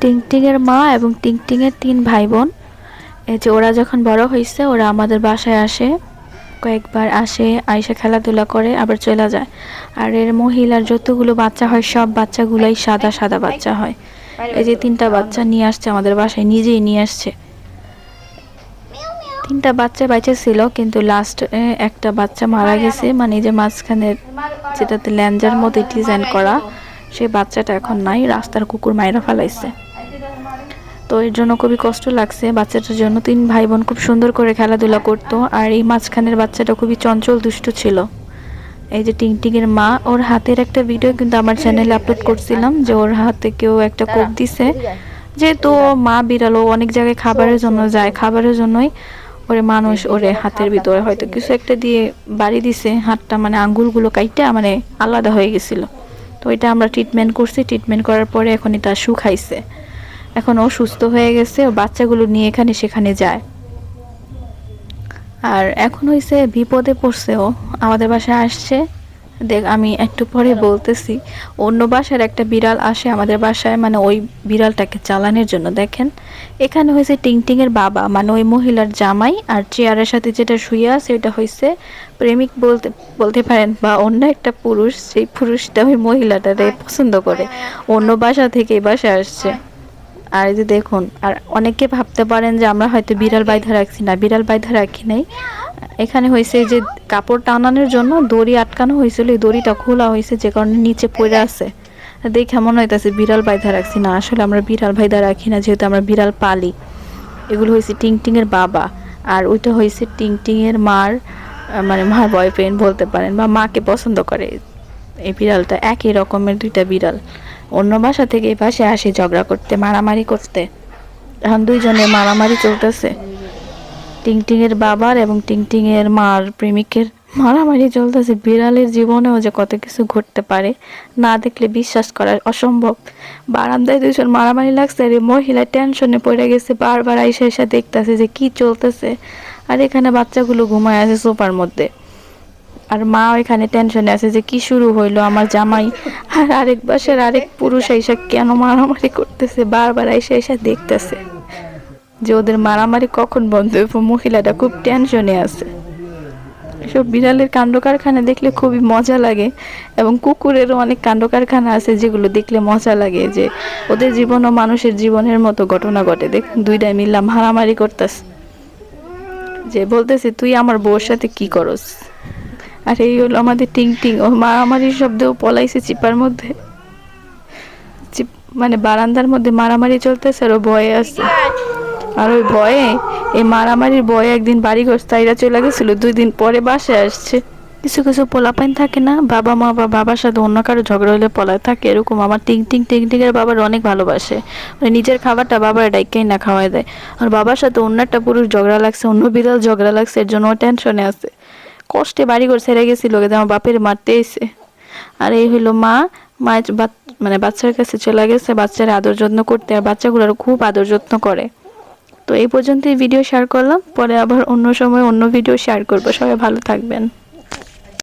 টিংটিংয়ের মা এবং টিংটিংয়ের তিন ভাই বোন এই যে ওরা যখন বড় হয়েছে ওরা আমাদের বাসায় আসে, কয়েকবার আসে, আইসা খেলাধুলা করে, আবার চলে যায়। আর এর মহিলার যতগুলো বাচ্চা হয়, সব বাচ্চাগুলোই সাদা সাদা বাচ্চা হয়। এই যে তিনটা বাচ্চা নিয়ে আসছে আমাদের বাসায়, নিজেই নিয়ে আসছে। তিনটা বাচ্চা বাইচে ছিল কিন্তু লাস্ট একটা বাচ্চা মারা গেছে। মানে যে মাঝখানে যেটাতে ল্যাঞ্জার মতো ডিজাইন করা সেই বাচ্চাটা এখন নাই, রাস্তার কুকুর মায়েরা ফেলাইছে। তো এর জন্য খুবই কষ্ট লাগছে বাচ্চাটার জন্য। তিন ভাই বোন খুব সুন্দর করে খেলাধুলা করতো আর এই মাঝখানের বাচ্চাটা খুবই চঞ্চল, দুষ্ট ছিল। এই যে টিংটিংয়ের মা, ওর হাতের একটা ভিডিও কিন্তু আমার চ্যানেলে আপলোড করছিলাম যে ওর হাতে কেউ একটা কোপ দিছে। যেহেতু মা বিড়ালো অনেক জায়গায় খাবারের জন্য যায়, খাবারের জন্যই ওরে মানুষ ওরে হাতের ভিতরে হয়তো কিছু একটা দিয়ে বাড়ি দিছে, হাতটা মানে আঙ্গুলগুলো কাইটা মানে আলাদা হয়ে গেছিল। তো এটা আমরা ট্রিটমেন্ট করছি ট্রিটমেন্ট করার পরে এখন এটা শুকাইছে। এখন ও সুস্থ হয়ে গেছে ও বাচ্চাগুলো নিয়ে এখানে সেখানে যায়। আর এখন হয়েছে বিপদে পড়ছে ও আমাদের বাসায় আসছে। দেখ আমি একটু পরে বলতেছি অন্য বাসার একটা বিড়াল আসে আমাদের বাসায় মানে ওই বিড়ালটাকে চালানোর জন্য দেখেন। এখানে হয়েছে টিংটিং এর বাবা মানে ওই মহিলার জামাই আর চেয়ারের সাথে যেটা শুয়ে আছে ওইটা হয়েছে প্রেমিক বলতে বলতে পারেন বা অন্য একটা পুরুষ সেই পুরুষটা ওই মহিলাটারে পছন্দ করে। অন্য বাসা থেকে এই বাসায় আসছে। আর এই যে দেখুন আর অনেকে ভাবতে পারেন যে আমরা হয়তো বিড়াল বাইধা রাখছি না বিড়াল বাইধা রাখি নাই। এখানে হয়েছে যে কাপড় টানানোর জন্য দড়ি আটকানো হয়েছিল এই দড়িটা খোলা হয়েছে যে কারণে নিচে পড়ে আছে। দেখে মনে হইতেছে বিড়াল বাইধা রাখছি না আসলে আমরা বিড়াল বাইধা রাখি না যেহেতু আমরা বিড়াল পালি। এগুলো হয়েছে টিং টিং বাবা আর ওইটা হয়েছে টিং টিং মার মানে মার বয়ফ্রেন্ড বলতে পারেন বা মাকে পছন্দ করে। এই বিড়ালটা একই রকমের দুইটা বিড়াল। অন্য বাসা থেকে এই পাশে আসে, ঝগড়া করতে, মারামারি করতে। এখন দুইজনে মারামারি চলতেছে। টিংটিংয়ের বাবার এবং টিংটিংয়ের মার প্রেমিকের মারামারি চলতেছে। বিড়ালের জীবনেও যে কত কিছু ঘটতে পারে, না দেখলে বিশ্বাস করা অসম্ভব। বারান্দায় দুজন মারামারি লাগছে আর মহিলা টেনশনে পড়ে গেছে। বারবার আইসা এসে দেখতেছে যে কি চলতেছে। আর এখানে বাচ্চাগুলো ঘুমায় আছে সোফার মধ্যে। আর মা এখানে টেনশনে আছে যে কি শুরু হইল আমার জামাই? আর আরেক বাসার আরেক পুরুষ আইসা কেন মারামারি করতেছে? বারবার আইসা এসে দেখতেছে যে ওদের মারামারি কখন বন্ধ হইব? মহিলাটা খুব টেনশনে আছে। এসব বিড়ালের কাণ্ড কারখানা দেখলে খুবই মজা লাগে এবং কুকুরেরও অনেক কাণ্ড কারখানা আছে যেগুলো দেখলে মজা লাগে যে ওদের জীবন ও মানুষের জীবনের মতো ঘটনা ঘটে। দেখ, দুইটাই মিললাম মারামারি করতেছে। যে বলতেছে, তুই আমার বউর সাথে কি করস? আর এই হলো আমাদের টিং টিং। ও মা মারামারির শব্দেও পলাইছে চিপার মধ্যে। মানে বারান্দার মধ্যে মারামারি চলতেছে আর ও ভয়ে আছে। আর ওই ভয়ে, এই মারামারির ভয়ে একদিন বাড়ি ঘর তাইরা চলে গেছিল, দুই দিন পরে বাসে আসছে। কিছু কিছু পোলাপাইন থাকে না, বাবা মা বা বাবার সাথে অন্য কারও ঝগড়া হলে পলায় থাকে, এরকম আমার টিং টিং টিং টিং এর বাবার অনেক ভালোবাসে। মানে নিজের খাবারটা বাবার ডাইকেই না খাওয়াই দেয়। আর বাবার সাথে অন্য একটা পুরুষ ঝগড়া লাগছে, অন্য বিড়াল ঝগড়া লাগছে, এর জন্য টেনশনে আছে। কষ্টে বাড়ি ঘর ছেড়ে গেছিল আমার বাপের মারতে এসে। আর এই হইল মা, মায়ের মানে বাচ্চার কাছে চলে গেছে, বাচ্চার আদর যত্ন করতে, আর বাচ্চাগুলোর খুব আদর যত্ন করে। তো এই পর্যন্তই ভিডিও শেয়ার করলাম, পরে আবার অন্য সময় অন্য ভিডিও শেয়ার করব। সবাই ভালো থাকবেন।